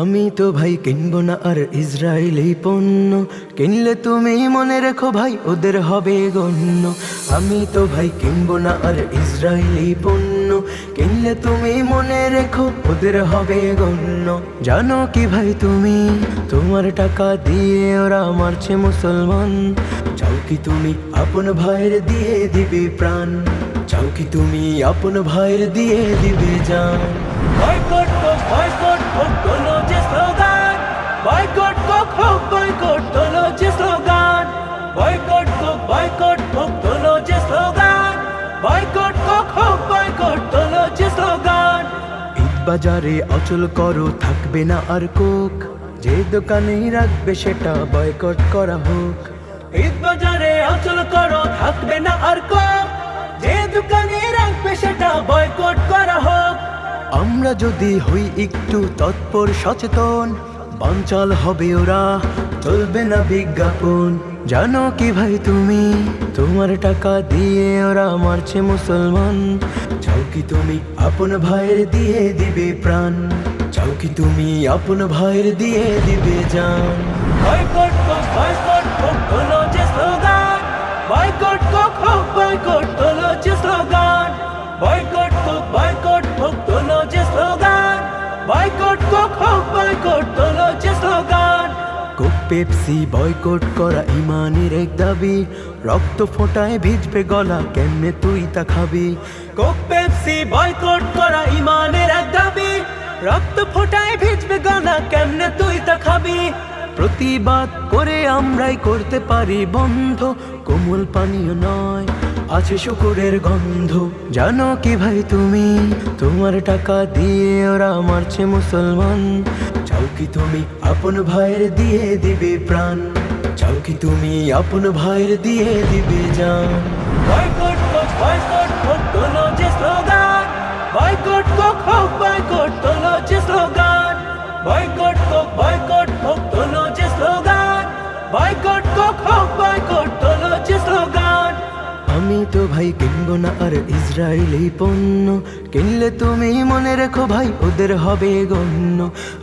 আমি তো ভাই কিনব না আর ইসরায়েলি পণ্য। কিনলে তুমি মনে রেখো ভাই, ওদের হবে গণ্য। আমি তো ভাই কিনব না আর ইসরায়েলি পণ্য। কিনলে তুমি মনে রেখো, ওদের হবে গণ্য। জানো কি ভাই তুমি, তোমার টাকা দিয়ে ওরা মারছে মুসলমান। চাও কি তুমি আপন ভাইয়ের দিয়ে দিবে প্রাণ? চাও কি তুমি আপন ভাইয়ের দিয়ে দিবে জান? বয়কট হোক তোলো স্লোগান। ঈদ বাজারে অচল করো থাকবে না আর কোক। যে দোকানেই রাখবে সেটা বয়কট করা হোক। ঈদ বাজারে অচল করো থাকবে না আর কোক। যে দোকানে রাখবে সেটা বয়কট করা হোক। আমরা যদি হই একটু তৎপর সচেতন বাঞ্চাল হবে ওরা চলবে না বিজ্ঞাপন। জানো কি ভাই তুমি? তোমার টাকা দিয়ে ওরা মারছে মুসলমান। চাও কি তুমি আপন ভাইয়ের দিয়ে দিবে প্রাণ? চাও কি তুমি আপন ভাইয়ের দিয়ে দিবে জান? বয়কট হোক বয়কট হোক তোলো যে স্লোগান বয়কট হোক হোক বয়কট তোলো যে স্লোগান বয়কট হোক বয়কট হোক তোলো যে স্লোগান বয়কট হোক হোক বয়কট তোলো যে স্লোগান কোক পেপসি বয়কট করা ইমানের এক দাবি। রক্ত ফোটায় ভিজবে গলা, কেমনে তুই তা খাবি? কোক পেপসি বয়কট করা ইমানের এক দাবি। রক্ত ফোটায় ভিজবে গলা, কেমনে তুই তা খাবি? প্রতিবাদ করে আমরাই করতে পারি বন্ধ, কোমল পানীয় নয়, আছে শুকুরের গন্ধ। জানো কি ভাই তুমি, তোমার টাকা দিয়ে ওরা মারছে মুসলমান। চাও কি তুমি আপন ভাইয়ের দিয়ে দিবে প্রাণ? চাও কি তুমি আপন ভাইয়ের দিয়ে দিবে জান? বয়কট হোক বয়কট হোক তোলো যে স্লোগান। বয়কট হোক হোক বয়কট, তোলো যে স্লোগান। বয়কট হোক বয়কট হোক তোলো যে স্লোগান। বয়কট হোক হোক আমি তো ভাই কিনবো না, আর ইসরায়েলি পণ্য। কিনলে তুমি মনে রেখো ভাই, ওদের হবে গণ্য।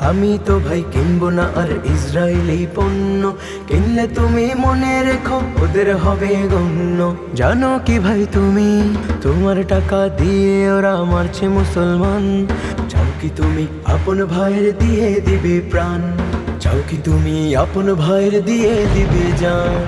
আমি তো ভাই কিনবো না, আর ইসরায়েলি পণ্য। কিনলে তুমি মনে রেখো, ওদের হবে গণ্য। জানো কি ভাই তুমি, তোমার টাকা দিয়ে ওরা মারছে মুসলমান। চাও কি তুমি আপন ভাইয়ের দিয়ে দিবে প্রাণ? চাও কি তুমি আপন ভাইয়ের দিয়ে দিবে জান?